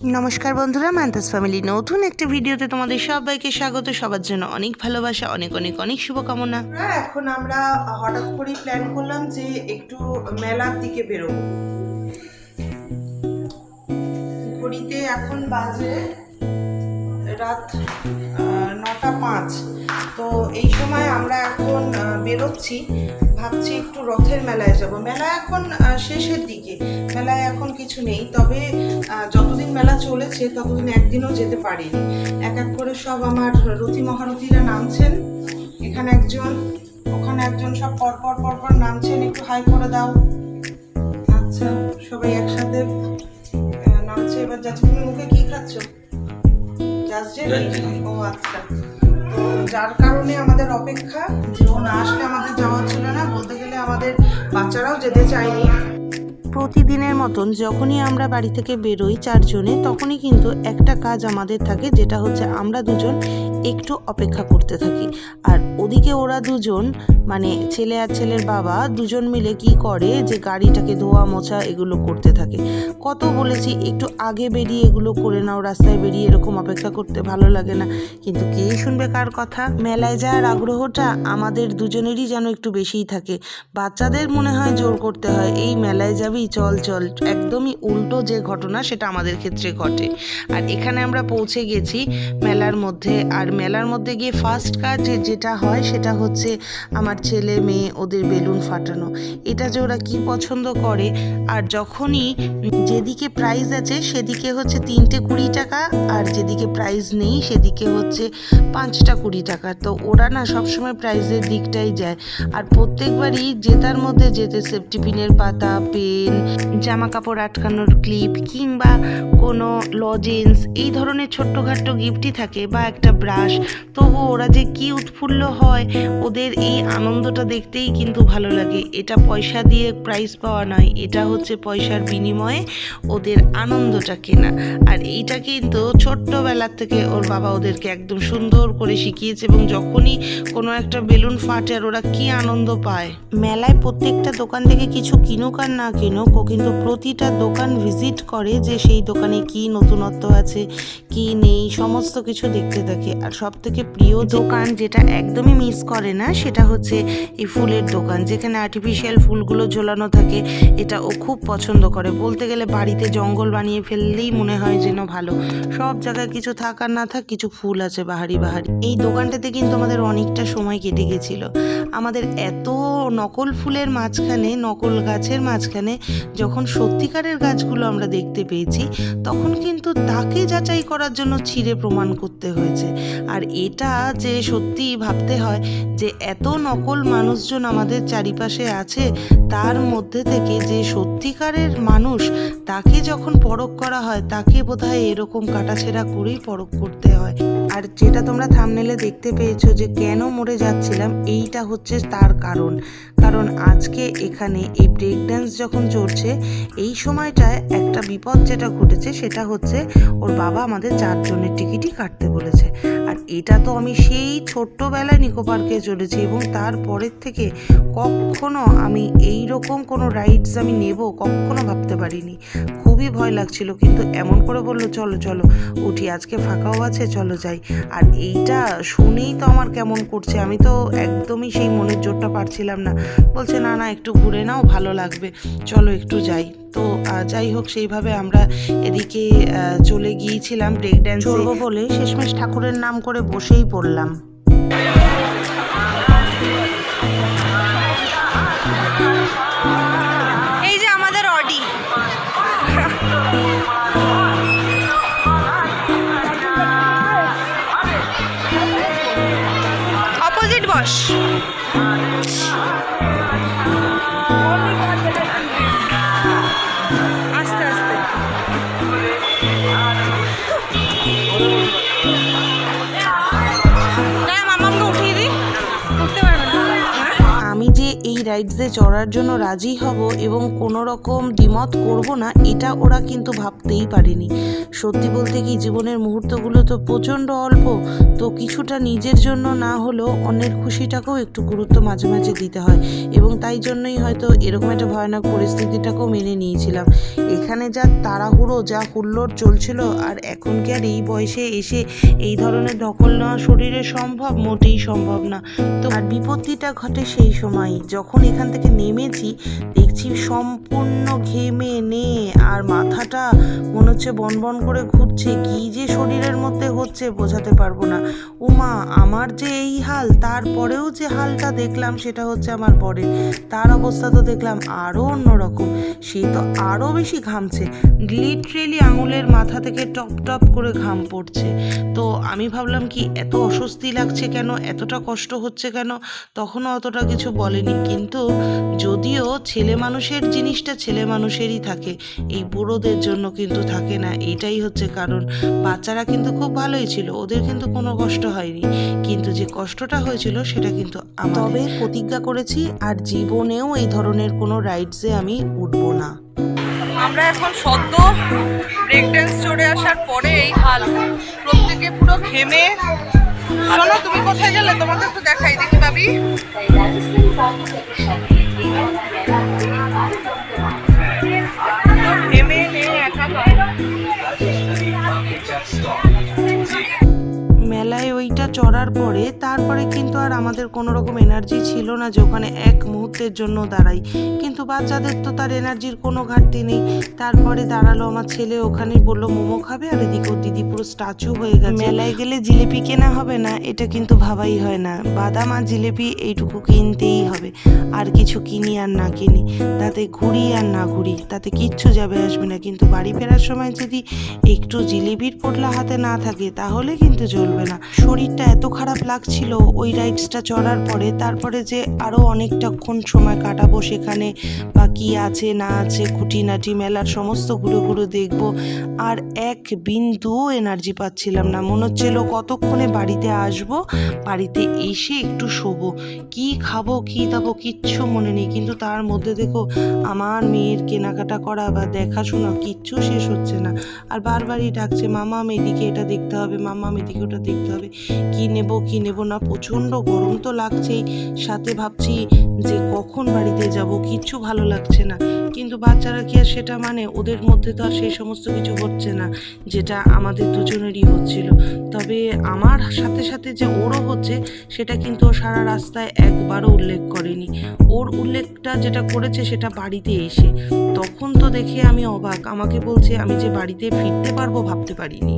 নমস্কার বন্ধুরা মান্তাস ফ্যামিলি নতুন একটা ভিডিওতে তোমাদের সবাইকে স্বাগত। সবার জন্য অনেক ভালোবাসা, অনেক অনেক অনেক শুভকামনা। এখন আমরা হঠাৎ করে প্ল্যান করলাম যে একটু মেলার দিকে বেরোবো। ঘড়িতে এখন বাজে রাত নটা পাঁচ। তো এই সময় আমরা এখন বেরোচ্ছি। ভাবছি একটু রথের মেলায় যাব। মেলা এখন শেষের দিকে। মেলায় এখন কিছু নেই। তবে যতদিন মেলা চলেছে ততদিন একদিনও যেতে পারিনি। এক এক করে সব আমার রথী মহারথীরা নামছেন। এখানে একজন ওখানে একজন সব পর পর পর পর নামছেন। একটু হাই করে দাও। আচ্ছা সবাই একসাথে নামছে। এবার যাচ্ছে তুমি মুখে কি খাচ্ছ? জাস্ট ও আচ্ছা। যার কারণে আমাদের অপেক্ষা যে ও না আসলে আমাদের যাওয়া ছিল না। বলতে গেলে আমাদের বাচ্চারাও যেতে চায়নি। প্রতিদিনের মতন যখনই আমরা বাড়ি থেকে বেরোই চারজনে, তখনই কিন্তু একটা কাজ আমাদের থাকে, যেটা হচ্ছে আমরা দুজন একটু অপেক্ষা করতে থাকি। আর ওদিকে ওরা দুজন মানে ছেলে আর ছেলের বাবা, দুজন মিলে কি করে যে গাড়িটাকে ধোয়া মোছা এগুলো করতে থাকে। কত বলেছি, একটু আগে বেরিয়ে এগুলো করে নাও, রাস্তায় বেরিয়ে এরকম অপেক্ষা করতে ভালো লাগে না। কিন্তু কে শুনবে কার কথা? মেলায় যাওয়ার আগ্রহটা আমাদের দুজনেরই যেন একটু বেশিই থাকে। বাচ্চাদের মনে হয় জোর করতে হয়, এই মেলায় যাবি চল চল, একদমই উল্টো যে ঘটনা সেটা আমাদের ক্ষেত্রে ঘটে। আর এখানে আমরা পৌঁছে গেছি মেলার মধ্যে। আর মেলার মধ্যে গিয়ে ফার্স্ট কাজ যেটা হয় সেটা হচ্ছে আমার ছেলে মেয়ে ওদের বেলুন ফাটানো। এটা যে ওরা কি পছন্দ করে, আর যখনই যেদিকে প্রাইজ আছে সেদিকে হচ্ছে তিনটে কুড়ি টাকা, আর যেদিকে প্রাইজ নেই সেদিকে হচ্ছে পাঁচটা কুড়ি টাকা। তো ওরা না সবসময় প্রাইজের দিকটাই যায়। আর প্রত্যেকবারই জেতার মধ্যে যেতে সেফটি পিনের পাতা, পেন জামা কাপড় আটকানোর ক্লিপ কিংবা কোনো লজেন্স এই ধরনের ছোট্টখাট্ট গিফটই থাকে বা একটা ব্রাশ তবু ওরা যে কি উৎফুল্ল হয়, ওদের এই আনন্দটা দেখতেই কিন্তু ভালো লাগে। এটা পয়সা দিয়ে প্রাইজ পাওয়া নয়, এটা হচ্ছে পয়সার বিনিময়ে ওদের আনন্দটা কেনা। আর এইটা কিন্তু ছোট্টবেলার থেকে ওর বাবা ওদেরকে একদম সুন্দর করে শিখিয়েছে এবং যখনই কোনো একটা বেলুন ফাটে আর ওরা কি আনন্দ পায়। মেলায় প্রত্যেকটা দোকান থেকে কিছু কিনুক আর না কিনুক ও কিন্তু প্রতিটা দোকান ভিজিট করে যে সেই দোকানে কি নতুনত্ব আছে কি নেই সমস্ত কিছু দেখতে থাকে। আর সব থেকে প্রিয় দোকান যেটা একদমই মিস করে না সেটা হচ্ছে এই ফুলের দোকান যেখানে আর্টিফিশিয়াল ফুলগুলো ঝোলানো থাকে এটা ও খুব পছন্দ করে। বলতে গেলে বাড়িতে জঙ্গল বানিয়ে ফেললেই মনে হয় যেন ভালো। সব জায়গায় কিছু থাক আর না থাক কিছু ফুল আছে বাহারি বাহারি। এই দোকানটাতে কিন্তু আমাদের অনেকটা সময় কেটে গেছিল। আমাদের এত নকল ফুলের মাঝখানে নকল গাছের মাঝখানে যখন সত্যিকারের গাছগুলো আমরা দেখতে পেয়েছি, তখন কিন্তু তাকে যাচাই করার জন্য ছিঁড়ে প্রমাণ করতে হয়েছে। আর এটা যে সত্যিই ভাবতে হয় যে এত নকল মানুষজন আমাদের চারিপাশে আছে, তার মধ্যে থেকে যে সত্যিকারের মানুষ তাকে যখন পরখ করা হয়, তাকে বোধহয় এরকম কাটাছেড়া করেই পরখ করতে হয়। আর যেটা তোমরা থামনেলে দেখতে পেয়েছ যে কেন মরে যাচ্ছিলাম, এইটা হচ্ছে তার কারণ। কারণ আজকে এখানে এই ব্রেক ড্যান্স যখন চলছে এই সময়টায় একটা বিপদ যেটা ঘটেছে সেটা হচ্ছে ওর বাবা আমাদের চারজনের টিকিটই কাটতে বলেছে। আর এটা তো আমি সেই ছোট্টবেলায় নিকো পার্কে চলেছি এবং তারপরের থেকে কখনো আমি এই রকম কোনো রাইডস আমি নেব কখনো ভাবতে পারিনি। খুবই ভয় লাগছিল, কিন্তু এমন করে বলল, চলো চলো, উঠি, আজকে ফাঁকাও আছে, চলো যাই। আর এইটা শুনেই তো আমার কেমন করছে। আমি তো একদমই সেই মনের জোরটা পারছিলাম না। বলছে, না না, একটু ঘুরে নাও, ভালো লাগবে। চলো একটু যাই। তো যাই হোক, সেইভাবে আমরা এদিকে চলে গিয়েছিলাম ব্রেক ড্যান্স বলে শেষমেশ ঠাকুরের নাম করে বসেই পড়লাম। রাইডসে চড়ার জন্য রাজি হব এবং কোনো রকম দ্বিমত করব না, এটা ওরা কিন্তু ভাবতেই পারেনি। সত্যি বলতে কি, জীবনের মুহূর্তগুলো তো প্রচণ্ড অল্প, তো কিছুটা নিজের জন্য না হলেও অন্যের খুশিটাকেও একটু গুরুত্ব মাঝে মাঝে দিতে হয়। এবং তাই জন্যই হয়তো এরকম একটা ভয়ানক পরিস্থিতিটাকেও মেনে নিয়েছিলাম। এখানে যা তাড়াহুড়ো, যা হুল্লোড় চলছিল, আর এখন কি আর এই বয়সে এসে এই ধরনের দখল নেওয়া শরীরে সম্ভব? মোটেই সম্ভব না। তো আর বিপত্তিটা ঘটে সেই সময় যখন এখান থেকে নেমেছি, দেখছি সম্পূর্ণ ঘেমে নে, আর মাথাটা মনে হচ্ছে বনবন করে ঘুরছে, কি যে শরীরের মধ্যে হচ্ছে বোঝাতে পারব না। উমা, আমার যে এই হাল, তারপরেও যে হালটা দেখলাম সেটা হচ্ছে আমার বরের। তার অবস্থা তো দেখলাম আরও অন্যরকম, সে তো আরও বেশি ঘামছে। লিটারেলি আঙুলের মাথা থেকে টপ টপ করে ঘাম পড়ছে। তো আমি ভাবলাম কি, এত অস্বস্তি লাগছে কেন? এতটা কষ্ট হচ্ছে কেন? তখনও অতটা কিছু বলেনি। কিন্তু যদিও ছেলে মানুষের জিনিসটা ছেলে মানুষেরই থাকে এই বুড়োদের জন্য কিন্তু থাকে না। এটাই হচ্ছে কারণ। বাচ্চারা কিন্তু খুব ভালোই ছিল ওদের কিন্তু কোনো কষ্ট হয়নি। কিন্তু যে কষ্টটা হয়েছিল সেটা কিন্তু তবে প্রতিজ্ঞা করেছি আর জীবনেও এই ধরনের কোনো রাইডসে আমি উঠবো না। আমরা এখন সদ্য ব্রেক ড্যান্স চড়ে আসার পরে এই হাল প্রত্যেকে পুরো ঘেমে শোনো তুমি কোথায় গেলে? তোমাকে একটু দেখাই দেখি ভাবি। চড়ার পরে তারপরে কিন্তু আর আমাদের কোনো রকম এনার্জি ছিল না যে ওখানে এক মুহূর্তের জন্য দাঁড়াই। কিন্তু বাচ্চাদের তো তার এনার্জির কোনো ঘাটতি নেই। তারপরে দাঁড়াল আমার ছেলে ওখানে বলল, মোমো খাবে? আর এদিকে দিদি পুরো স্ট্যাচু হয়ে গেছে। মেলায় গেলে জিলিপি কেনা হবে না, এটা কিন্তু ভাবাই হয় না। বাদাম আর জিলিপি এইটুকু কিনতেই হবে। আর কিছু কিনি আর না কিনি। তাতে ঘুরি আর না ঘুরি, তাতে কিচ্ছু যাবে আসবে না। কিন্তু বাড়ি ফেরার সময় যদি একটু জিলিপির পোটলা হাতে না থাকে, তাহলে কিন্তু চলবে না। শরীরটা এত খারাপ লাগছিল ওই রাইডসটা চড়ার পরে। তারপরে যে আরও অনেকটাক্ষণ সময় কাটাবো সেখানে, বা কী আছে, না আছে, খুঁটিনাটি, মেলার সমস্ত ঘুরে ঘুরে দেখব। আর এক বিন্দুও এনার্জি পাচ্ছিলাম না। মনে হচ্ছিল কতক্ষণে বাড়িতে আসব, বাড়িতে এসে একটু শোবো। কি খাব, কি দাবো, কিচ্ছু মনে নেই। কিন্তু তার মধ্যে দেখো, আমার মেয়ের কেনাকাটা করা বা দেখাশোনা কিচ্ছু শেষ হচ্ছে না। আর বারবারই ডাকছে, মামা এদিকে এটা দেখতে হবে, মামা এদিকে ওটা দেখতে হবে। কি নেব, কি নেব না, প্রচণ্ড গরম তো লাগছেই। সাথে ভাবছি যে কখন বাড়িতে যাব, কিচ্ছু ভালো লাগছে না। কিন্তু বাচ্চারা কি আর সেটা মানে? ওদের মধ্যে তো আর সেই সমস্ত কিছু হচ্ছে না, যেটা আমাদের দুজনেরই হচ্ছিল। তবে আমার সাথে সাথে যে ওরও হচ্ছে, সেটা কিন্তু সারা রাস্তায় একবারও উল্লেখ করেনি। ওর উল্লেখটা যেটা করেছে, সেটা বাড়িতে এসে। তখন তো দেখে আমি অবাক। আমাকে বলছে, আমি যে বাড়িতে ফিরতে পারব, ভাবতে পারিনি।